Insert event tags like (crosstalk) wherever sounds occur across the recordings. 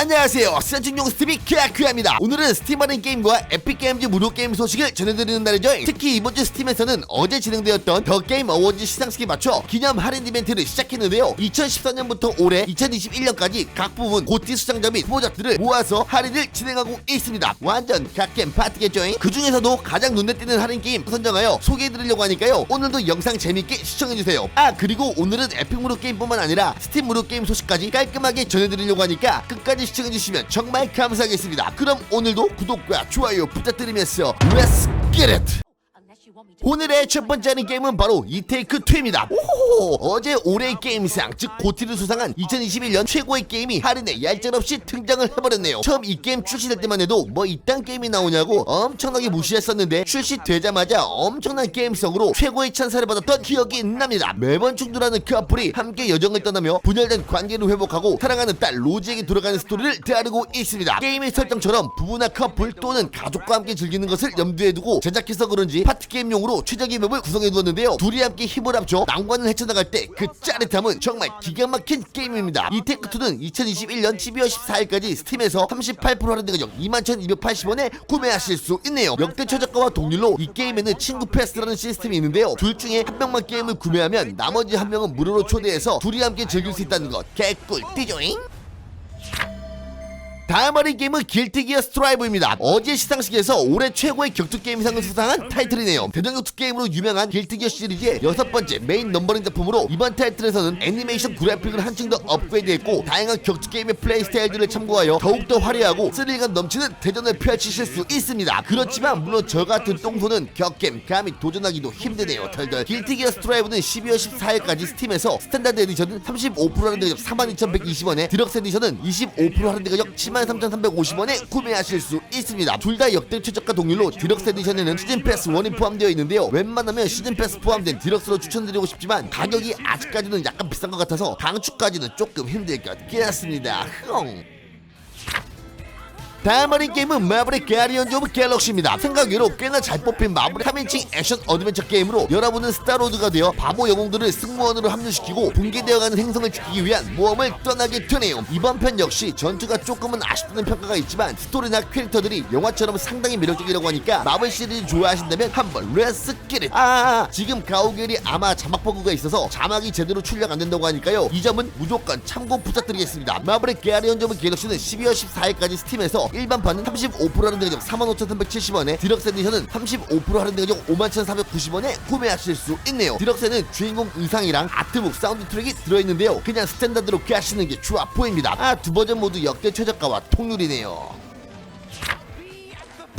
안녕하세요. 스탠칭용 스티비 큐아큐아입니다. 오늘은 스팀 할인 게임과 에픽게임즈 무료 게임 소식을 전해드리는 날이죠. 특히 이번 주 스팀에서는 어제 진행되었던 더 게임 어워즈 시상식에 맞춰 기념 할인 이벤트를 시작했는데요. 2014년부터 올해 2021년까지 각 부분 고티 수상자 및 후보작들을 모아서 할인을 진행하고 있습니다. 완전 갓겜 파티겠죠? 그 중에서도 가장 눈에 띄는 할인 게임 선정하여 소개해드리려고 하니까요. 오늘도 영상 재밌게 시청해주세요. 아 그리고 오늘은 에픽 무료 게임뿐만 아니라 스팀 무료 게임 소식까지 깔끔하게 전해드리려고 하니까 끝까지 시청해주시면 정말 감사하겠습니다 그럼 오늘도 구독과 좋아요 부탁드리면서 Let's! 오늘의 첫 번째 하는 게임은 바로 이테이크 2입니다. 오호 어제 올해의 게임상 즉 고티를 수상한 2021년 최고의 게임이 할인에 얄짤없이 등장을 해버렸네요. 처음 이 게임 출시될 때만 해도 뭐 이딴 게임이 나오냐고 엄청나게 무시했었는데 출시되자마자 엄청난 게임성으로 최고의 찬사를 받았던 기억이 납니다. 매번 충돌하는 커플이 함께 여정을 떠나며 분열된 관계를 회복하고 사랑하는 딸 로지에게 돌아가는 스토리를 다루고 있습니다. 게임의 설정처럼 부부나 커플 또는 가족과 함께 즐기는 것을 염두에 두고 제작해서 그런지 파티 게임 용으로 최적의 맵을 구성해 두었는데요. 둘이 함께 힘을 합쳐 난관을 헤쳐나갈 때 그 짜릿함은 정말 기가 막힌 게임입니다. 이 테크2는 2021년 12월 14일까지 스팀에서 38% 할인된 가격 21,280원에 구매하실 수 있네요. 역대 최저가와 동률로 이 게임에는 친구 패스라는 시스템이 있는데요. 둘 중에 한 명만 게임을 구매하면 나머지 한 명은 무료로 초대해서 둘이 함께 즐길 수 있다는 것 개꿀 띠조잉? 다음 할인 게임은 길티 기어 스트라이브입니다. 어제 시상식에서 올해 최고의 격투 게임상을 수상한 타이틀이네요. 대전 격투 게임으로 유명한 길티 기어 시리즈의 여섯 번째 메인 넘버링 작품으로 이번 타이틀에서는 애니메이션 그래픽을 한층 더 업그레이드했고 다양한 격투 게임의 플레이 스타일들을 참고하여 더욱더 화려하고 스릴감 넘치는 대전을 펼치실 수 있습니다. 그렇지만 물론 저 같은 똥손은 격겜 감히 도전하기도 힘드네요. 덜덜 길티 기어 스트라이브는 12월 14일까지 스팀에서 스탠다드 에디션은 35% 할인된 가격 42,120원에 디럭스 에디션은 25% 할인된 가격 73,350원에 구매하실 수 있습니다. 둘 다 역대 최저가 동률로 디럭스 에디션에는 시즌 패스 원이 포함되어 있는데요. 웬만하면 시즌 패스 포함된 디럭스로 추천드리고 싶지만 가격이 아직까지는 약간 비싼 것 같아서 강추까지는 조금 힘들 것 같습니다. 흥. 다음 할인 게임은 마블의 가리언즈 오브 갤럭시입니다. 생각외로 꽤나 잘 뽑힌 마블의 3인칭 액션 어드벤처 게임으로 여러분은 스타로드가 되어 바보 영웅들을 승무원으로 합류시키고 붕괴되어가는 행성을 지키기 위한 모험을 떠나게 되네요. 이번 편 역시 전투가 조금은 아쉽다는 평가가 있지만 스토리나 캐릭터들이 영화처럼 상당히 매력적이라고 하니까 마블 시리즈 좋아하신다면 한번 렛츠 기릿 아 지금 가오갤이 아마 자막 버그가 있어서 자막이 제대로 출력 안 된다고 하니까요. 이 점은 무조건 참고 부탁드리겠습니다. 마블의 가리언즈 오브 갤럭시는 12월 14일까지 스팀에서 일반판은 35% 할인된 가격 45,370원에 디럭스 에디션은 35% 할인된 가격 51,490원에 구매하실 수 있네요. 디럭스에는 주인공 의상이랑 아트북 사운드 트랙이 들어있는데요. 그냥 스탠다드로 가시는 게 좋아 보입니다. 아 두 버전 모두 역대 최저가와 통률이네요.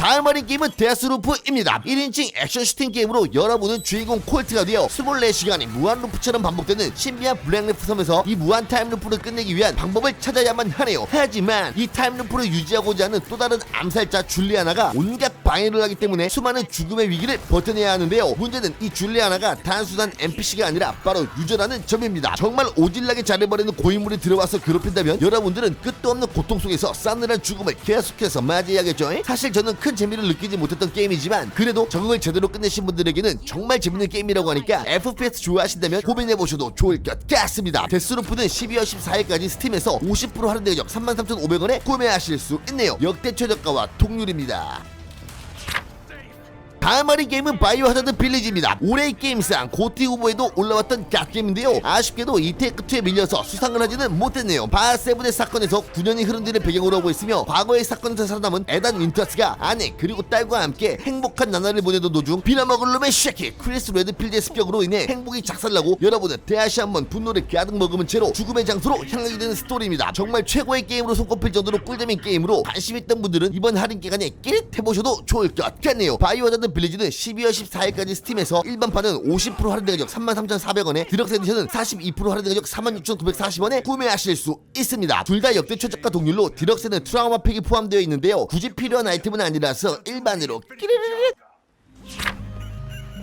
다음 할인 게임은 데스루프입니다. 1인칭 액션 슈팅 게임으로 여러분은 주인공 콜트가 되어 24시간이 무한 루프처럼 반복되는 신비한 블랙루프 섬에서 이 무한 타임루프를 끝내기 위한 방법을 찾아야만 하네요. 하지만 이 타임루프를 유지하고자 하는 또 다른 암살자 줄리아나가 온갖 방해를 하기 때문에 수많은 죽음의 위기를 버텨내야 하는데요. 문제는 이 줄리아나가 단순한 NPC가 아니라 바로 유저라는 점입니다. 정말 오질나게 잘해버리는 고인물이 들어와서 괴롭힌다면 여러분들은 끝도 없는 고통 속에서 싸늘한 죽음을 계속해서 맞이해야겠죠. 사실 저는 큰 재미를 느끼지 못했던 게임이지만 그래도 적응을 제대로 끝내신 분들에게는 정말 재밌는 게임이라고 하니까 FPS 좋아하신다면 고민해보셔도 좋을 것 같습니다. 데스루프는 12월 14일까지 스팀에서 50% 할인된 가격 33,500원에 구매하실 수 있네요. 역대 최저가와 동률입니다. 다음 할인 게임은 바이오 하자드 빌리지입니다. 올해의 게임상 고티 후보에도 올라왔던 갓게임인데요. 아쉽게도 이테크2에 밀려서 수상을 하지는 못했네요. 바세븐의 사건에서 9년이 흐른 뒤를 배경으로 하고 있으며 과거의 사건에서 살아남은 에단 윈터스가 아내 그리고 딸과 함께 행복한 나날을 보내던 도중 비나먹을 놈의 쉐키 크리스 레드필드의 습격으로 인해 행복이 작살나고 여러분은 다시 한번 분노를 가득 머금은 채로 죽음의 장소로 향하게 되는 스토리입니다. 정말 최고의 게임으로 손꼽힐 정도로 꿀잼인 게임으로 관심 있던 분들은 이번 할인 기간에 끼릿 해보셔도 좋을 것 같네요. 바이오 하자드 빌리지는 12월 14일까지 스팀에서 일반판은 50% 할인된 가격 33,400원에 디럭스 에디션은 42% 할인된 가격 46,940원에 구매하실 수 있습니다. 둘 다 역대 최저가 동률로 디럭스에는 트라우마 팩이 포함되어 있는데요. 굳이 필요한 아이템은 아니라서 일반으로 끼르르르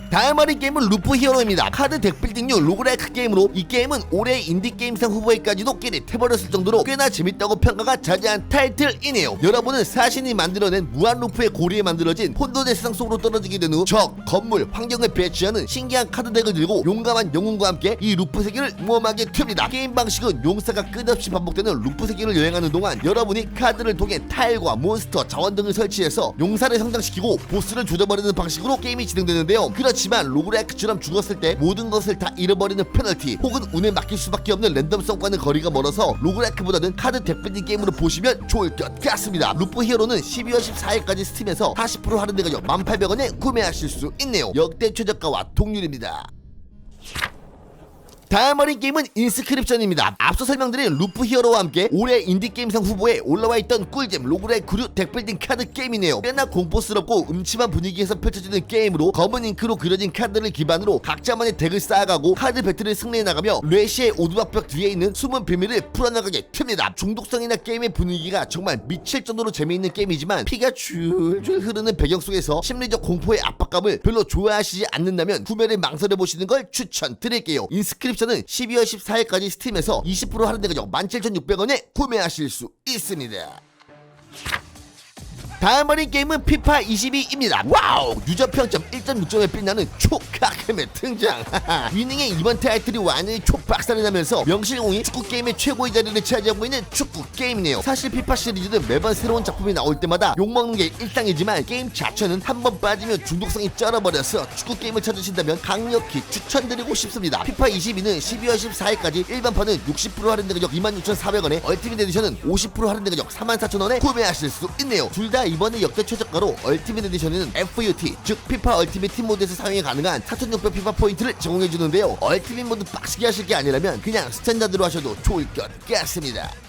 다음 할인 게임은 루프 히어로입니다. 카드 덱 빌딩류 로그라이크 게임으로 이 게임은 올해 인디게임상 후보에까지도 끼리 태버렸을 정도로 꽤나 재밌다고 평가가 자자한 타이틀이네요. 여러분은 사신이 만들어낸 무한 루프의 고리에 만들어진 혼돈의 세상 속으로 떨어지게 된 후 적, 건물, 환경을 배치하는 신기한 카드 덱을 들고 용감한 영웅과 함께 이 루프 세계를 모험하게 됩니다. 게임 방식은 용사가 끝없이 반복되는 루프 세계를 여행하는 동안 여러분이 카드를 통해 타일과 몬스터, 자원 등을 설치해서 용사를 성장시키고 보스를 조져버리는 방식으로 게임이 진행되는데요. 그렇지 만 로그라이크처럼 죽었을 때 모든 것을 다 잃어버리는 페널티 혹은 운에 맡길 수밖에 없는 랜덤성과는 거리가 멀어서 로그라이크보다는 카드 덱빌딩 게임으로 보시면 좋을 것 같습니다. 루프 히어로는 12월 14일까지 스팀에서 40% 할인돼 가지고 1,800원에 구매하실 수 있네요. 역대 최저가와 동률입니다. 다음 어린 게임은 인스크립션입니다. 앞서 설명드린 루프 히어로와 함께 올해 인디게임상 후보에 올라와 있던 꿀잼 로그라이 구류 덱빌딩 카드 게임이네요. 꽤나 공포스럽고 음침한 분위기에서 펼쳐지는 게임으로 검은 잉크로 그려진 카드를 기반으로 각자만의 덱을 쌓아가고 카드 배틀을 승리해 나가며 레시의 오두막벽 뒤에 있는 숨은 비밀을 풀어나가게 됩니다. 중독성이나 게임의 분위기가 정말 미칠 정도로 재미있는 게임이지만 피가 줄줄 흐르는 배경 속에서 심리적 공포의 압박감을 별로 좋아하시지 않는다면 구매를 망설여 보시는 걸 추천드릴게요. 인스크립션 은 12월 14일까지 스팀에서 20% 할인된 가격 17,600원에 구매하실 수 있습니다. 다음 어린 게임은 피파 22입니다. 와우! 유저 평점 1.6점에 빛나는 초카크의 등장. (laughs) 위닝의 이번 타이틀이 완전히 초박살이 나면서 명실공히 축구 게임의 최고의 자리를 차지하고 있는 축구 게임이네요. 사실 피파 시리즈는 매번 새로운 작품이 나올 때마다 욕먹는 게 일상이지만 게임 자체는 한 번 빠지면 중독성이 쩔어버려서 축구 게임을 찾으신다면 강력히 추천드리고 싶습니다. 피파 22는 12월 14일까지 일반판은 60% 할인된 가격 26,400원에 얼티밋 에디션은 50% 할인된 가격 44,000원에 구매하실 수 있네요. 둘 다 이번에 역대 최저가로 얼티밋 에디션에는 FUT 즉 피파 얼티밋 팀 모드에서 사용이 가능한 4,600 피파 포인트를 제공해 주는데요. 얼티밋 모드 빡시게 하실 게 아니라면 그냥 스탠다드로 하셔도 좋을 것 같습니다.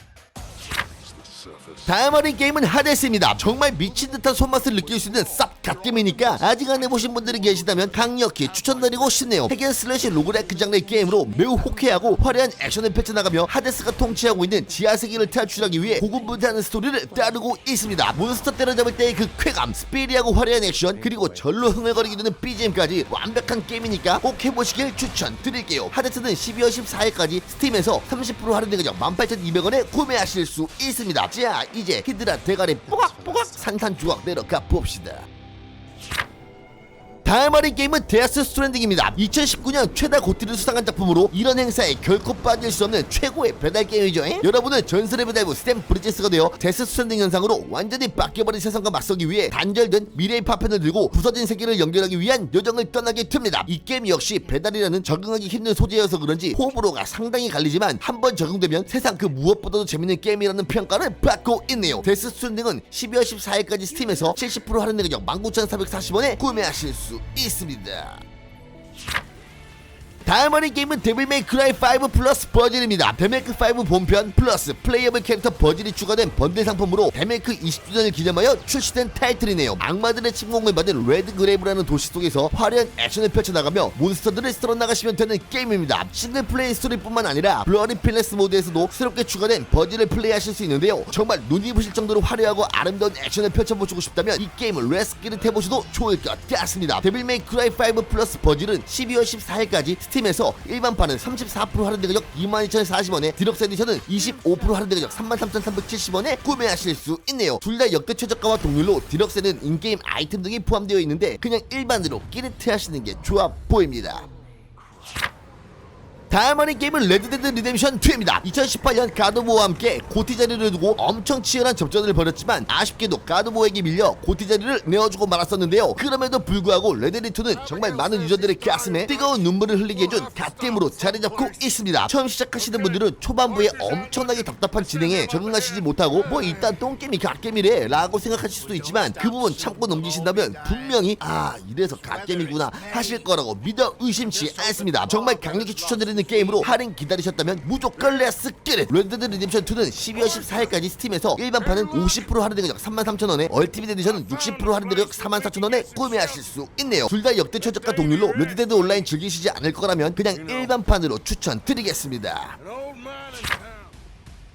다음 어린 게임은 하데스입니다. 정말 미친 듯한 손맛을 느낄 수 있는 쌉 갓게임이니까 아직 안 해보신 분들이 계시다면 강력히 추천드리고 싶네요. 핵앤 슬래시 로그라이크 장르의 게임으로 매우 호쾌하고 화려한 액션을 펼쳐나가며 하데스가 통치하고 있는 지하세계를 탈출하기 위해 고군분투하는 스토리를 따르고 있습니다. 몬스터 때려잡을 때의 그 쾌감, 스피리하고 화려한 액션, 그리고 절로 흥얼거리게 되는 BGM까지 완벽한 게임이니까 꼭 해보시길 추천드릴게요. 하데스는 12월 14일까지 스팀에서 30% 할인된 가격 18,200원에 구매하실 수 있습니다. 자, 이제 히드라 대가리 뽀각뽀각 산산조각 내려가 봅시다. 다음 어린 게임은 데아스 스트랜딩입니다. 2019년 최다 고티를 수상한 작품으로 이런 행사에 결코 빠질 수 없는 최고의 배달 게임이죠. 에? 여러분은 전설의 배달부 스탬 브리제스가 되어 데스 스트랜딩 현상으로 완전히 바뀌어버린 세상과 맞서기 위해 단절된 미래의 파편을 들고 부서진 세계를 연결하기 위한 여정을 떠나게 됩니다. 이 게임 역시 배달이라는 적응하기 힘든 소재여서 그런지 호불호가 상당히 갈리지만 한번 적응되면 세상 그 무엇보다도 재밌는 게임이라는 평가를 받고 있네요. 데스 스트랜딩은 12월 14일까지 스팀에서 70% 할인된 가격 19,440원에 구매하실 수 있습니 다. 다음 어린 게임은 데빌메이 크라이 5 플러스 버질입니다. 데메이크 5 본편 플러스 플레이어블 캐릭터 버질이 추가된 번들 상품으로 데메이크 20주년을 기념하여 출시된 타이틀이네요. 악마들의 침공을 받은 레드 그레이브라는 도시 속에서 화려한 액션을 펼쳐나가며 몬스터들을 쓸어나가시면 되는 게임입니다. 싱글 플레이 스토리뿐만 아니라 블러리 필레스 모드에서도 새롭게 추가된 버질을 플레이하실 수 있는데요. 정말 눈이 부실 정도로 화려하고 아름다운 액션을 펼쳐보시고 싶다면 이 게임을 레스키를 해보셔도 좋을 것 같습니다. 데빌메이 크라이 5 플러스 버질은 12월 14일까지 스팀에서 일반판은 34% 할인된 가격 22,040원에 디럭스 에디션은 25% 할인된 가격 33,370원에 구매하실 수 있네요. 둘 다 역대 최저가와 동률로 디럭스에는 인게임 아이템 등이 포함되어 있는데 그냥 일반으로 끼리트 하시는 게 좋아 보입니다. 어린 게임은 레드데드 리뎀션 2입니다. 2018년 가드보와 함께 고티 자리를 두고 엄청 치열한 접전을 벌였지만 아쉽게도 가드보에게 밀려 고티 자리를 내어주고 말았었는데요. 그럼에도 불구하고 레드리2는 정말 많은 유저들의 가슴에 뜨거운 눈물을 흘리게 해준 갓게임으로 자리 잡고 있습니다. 처음 시작하시는 분들은 초반부에 엄청나게 답답한 진행에 적응하시지 못하고 뭐 일단 똥게임이 갓게임이래 라고 생각하실 수도 있지만 그 부분 참고 넘기신다면 분명히 아 이래서 갓게임이구나 하실 거라고 믿어 의심치 않습니다. 정말 강력히 추천드리는 게임으로 할인 기다리셨다면 무조건 기릿 레드드 리뎀션 2는 12월 14일까지 스팀에서 일반판은 50% 할인된 가격 33,000원에 얼티밋 에디션은 60% 할인된 가격 44,000원에 구매하실 수 있네요. 둘 다 역대 최저가 동률로 레드데드 온라인 즐기시지 않을 거라면 그냥 일반판으로 추천드리겠습니다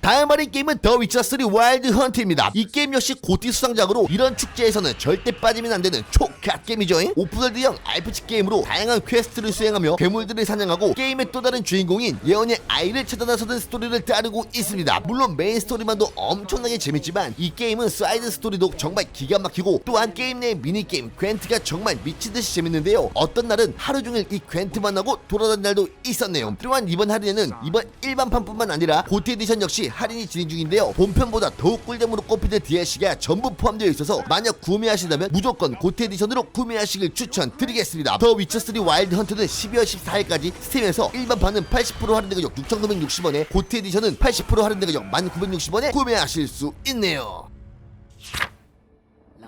다음 할인 게임은 더 위쳐 3 와일드 헌트입니다. 이 게임 역시 고티 수상작으로 이런 축제에서는 절대 빠지면 안 되는 초갓 게임이죠 오픈월드형 RPG 게임으로 다양한 퀘스트를 수행하며 괴물들을 사냥하고 게임의 또 다른 주인공인 예언의 아이를 찾아 나서는 스토리를 따르고 있습니다. 물론 메인 스토리만도 엄청나게 재밌지만 이 게임은 사이드 스토리도 정말 기가 막히고 또한 게임 내 미니게임 괜트가 정말 미친듯이 재밌는데요. 어떤 날은 하루 종일 이 괜트만 하고 돌아다닌 날도 있었네요. 또한 이번 할인에는 이번 일반판뿐만 아니라 고티 에디션 역시 할인이 진행 중인데요. 본편보다 더욱 꿀잼으로 꼽히는 DLC가 전부 포함되어 있어서 만약 구매하신다면 무조건 고티 에디션으로 구매하시길 추천드리겠습니다. 더 위쳐3 와일드 헌트는 12월 14일까지 스팀에서 일반 판은 80% 할인된 가격 6,960원에 고티 에디션은 80% 할인된 가격 1,960원에 구매하실 수 있네요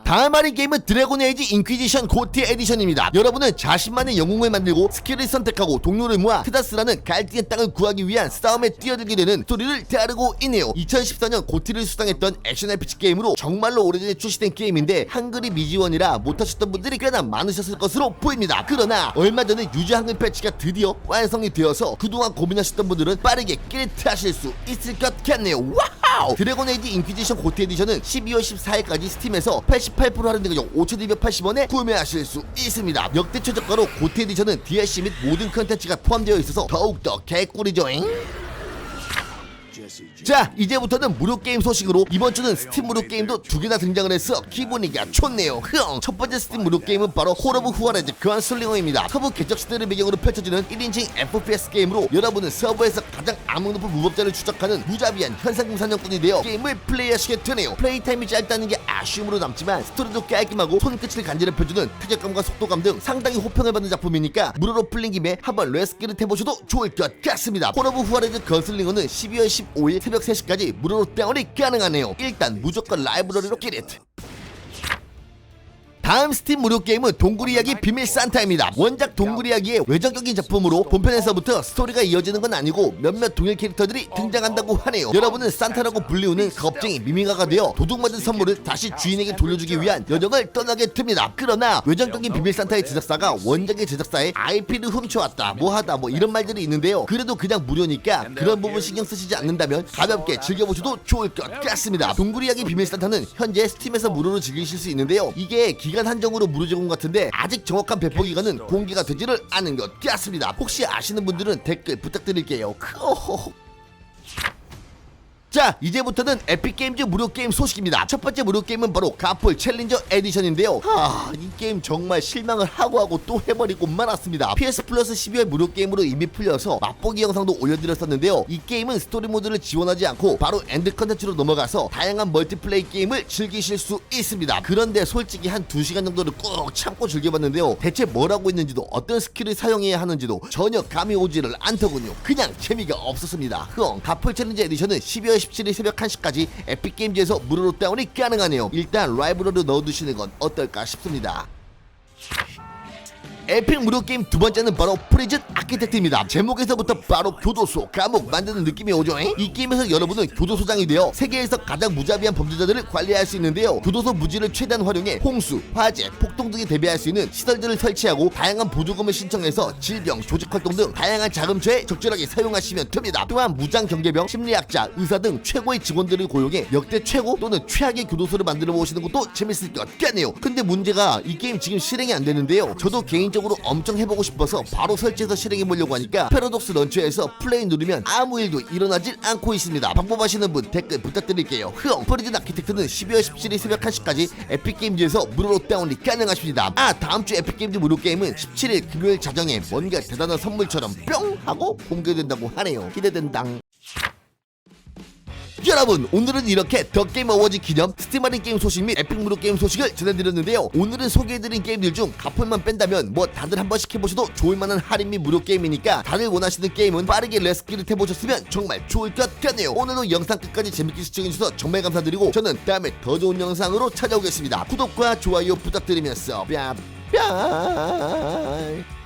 다음 할인 게임은 드래곤 에이지 인퀴지션 고티 에디션입니다. 여러분은 자신만의 영웅을 만들고 스킬을 선택하고 동료를 모아 트다스라는 갈대의 땅을 구하기 위한 싸움에 뛰어들게 되는 스토리를 다루고 있네요. 2014년 고티를 수상했던 액션 RPG 게임으로 정말로 오래전에 출시된 게임인데 한글이 미지원이라 못하셨던 분들이 꽤나 많으셨을 것으로 보입니다. 그러나 얼마 전에 유저 한글 패치가 드디어 완성이 되어서 그동안 고민하셨던 분들은 빠르게 끼리트하실 수 있을 것 같네요. 와 우! 드래곤 에이지 인퀴지션 고티 에디션은 12월 14일까지 스팀에서 88% 할인된 가격 5,280원에 구매하실 수 있습니다. 역대 최저가로 고티 에디션은 DLC 및 모든 컨텐츠가 포함되어 있어서 더욱더 개꿀이죠잉. 자 이제부터는 무료 게임 소식으로 이번 주는 스팀 무료 게임도 두 개나 등장을 해서 기분이가 좋네요. 흥! 첫 번째 스팀 무료 게임은 바로 홀오브 후아레즈 건슬링어입니다. 서부 개척 시대를 배경으로 펼쳐지는 1인칭 FPS 게임으로 여러분은 서버에서 가장 암흑 높은 무법자를 추적하는 무자비한 현상금 사냥꾼이 되어 게임을 플레이하시게 되네요. 플레이 타임이 짧다는 게 아쉬움으로 남지만 스토리도 깔끔하고 손끝을 간지럽혀주는 타격감과 속도감 등 상당히 호평을 받는 작품이니까 무료로 풀린 김에 한번 레스키를 해보셔도 좋을 것 같습니다. 홀오브 후아레즈 건슬링어는 12월 15일 새벽 3시까지 무료로 다운이 가능하네요. 일단 무조건 라이브러리로 끼릿 다음 스팀 무료 게임은 동굴 이야기 비밀 산타입니다. 원작 동굴 이야기의 외전적인 작품으로 본편에서부터 스토리가 이어지는 건 아니고 몇몇 동일 캐릭터들이 등장한다고 하네요. 여러분은 산타라고 불리우는 겁쟁이 미미가가 되어 도둑맞은 선물을 다시 주인에게 돌려주기 위한 여정을 떠나게 됩니다. 그러나 외전적인 비밀 산타의 제작사가 원작의 제작사의 IP를 훔쳐왔다, 뭐하다, 뭐 이런 말들이 있는데요. 그래도 그냥 무료니까 그런 부분 신경 쓰시지 않는다면 가볍게 즐겨보셔도 좋을 것 같습니다. 동굴 이야기 비밀 산타는 현재 스팀에서 무료로 즐기실 수 있는데요. 이게 기간 한정으로 무료 제공 같은데 아직 정확한 배포 기간은 공개가 되지를 않은 것 같습니다. 혹시 아시는 분들은 댓글 부탁드릴게요. 크호호. 자 이제부터는 에픽게임즈 무료 게임 소식입니다. 첫 번째 무료 게임은 바로 가폴 챌린저 에디션인데요. 하이 게임 정말 실망을 하고 하고 또 해버리고 말았습니다. PS 플러스 12월 무료 게임으로 이미 풀려서 맛보기 영상도 올려드렸었는데요. 이 게임은 스토리 모드를 지원하지 않고 바로 엔드 컨텐츠로 넘어가서 다양한 멀티플레이 게임을 즐기실 수 있습니다. 그런데 솔직히 한 2시간 정도를 꾹 참고 즐겨봤는데요. 대체 뭘 하고 있는지도 어떤 스킬을 사용해야 하는지도 전혀 감이 오지를 않더군요. 그냥 재미가 없었습니다. 흥 가폴 챌린저 에디션은 12월 17일 새벽 1시까지 에픽게임즈에서 무료 로 다운이 가능하네요. 일단 라이브러리로 넣어두시는 건 어떨까 싶습니다 에픽 무료 게임 두 번째는 바로 프리즌 아키텍트입니다. 제목에서부터 바로 교도소, 감옥 만드는 느낌이 오죠. 잉? 이 게임에서 여러분은 교도소장이 되어 세계에서 가장 무자비한 범죄자들을 관리할 수 있는데요. 교도소 무지를 최대한 활용해 홍수, 화재, 폭동 등에 대비할 수 있는 시설들을 설치하고 다양한 보조금을 신청해서 질병, 조직 활동 등 다양한 자금처에 적절하게 사용하시면 됩니다. 또한 무장 경계병, 심리학자, 의사 등 최고의 직원들을 고용해 역대 최고 또는 최악의 교도소를 만들어 보시는 것도 재밌을 것 같네요. 근데 문제가 이 게임 지금 실행이 안 되는데요. 저도 개인적으로 엄청 해보고 싶어서 바로 설치해서 실행해 보려고 하니까 패러독스 런처에서 플레이 누르면 아무 일도 일어나질 않고 있습니다. 방법 아시는 분 댓글 부탁드릴게요. 흥! 프리즌 아키텍트는 12월 17일 새벽 1시까지 에픽게임즈에서 무료로 다운이 가능하십니다. 아 다음주 에픽게임즈 무료 게임은 17일 금요일 자정에 뭔가 대단한 선물처럼 뿅! 하고 공개된다고 하네요. 기대된당. 여러분 오늘은 이렇게 더 게임 어워즈 기념 스팀 할인 게임 소식 및 에픽 무료 게임 소식을 전해드렸는데요. 오늘은 소개해드린 게임들 중 가폴만 뺀다면 뭐 다들 한 번씩 해보셔도 좋을만한 할인 및 무료 게임이니까 다들 원하시는 게임은 빠르게 레스키를 해보셨으면 정말 좋을 것 같네요. 오늘도 영상 끝까지 재밌게 시청해주셔서 정말 감사드리고 저는 다음에 더 좋은 영상으로 찾아오겠습니다. 구독과 좋아요 부탁드리면서 뺨 뺨.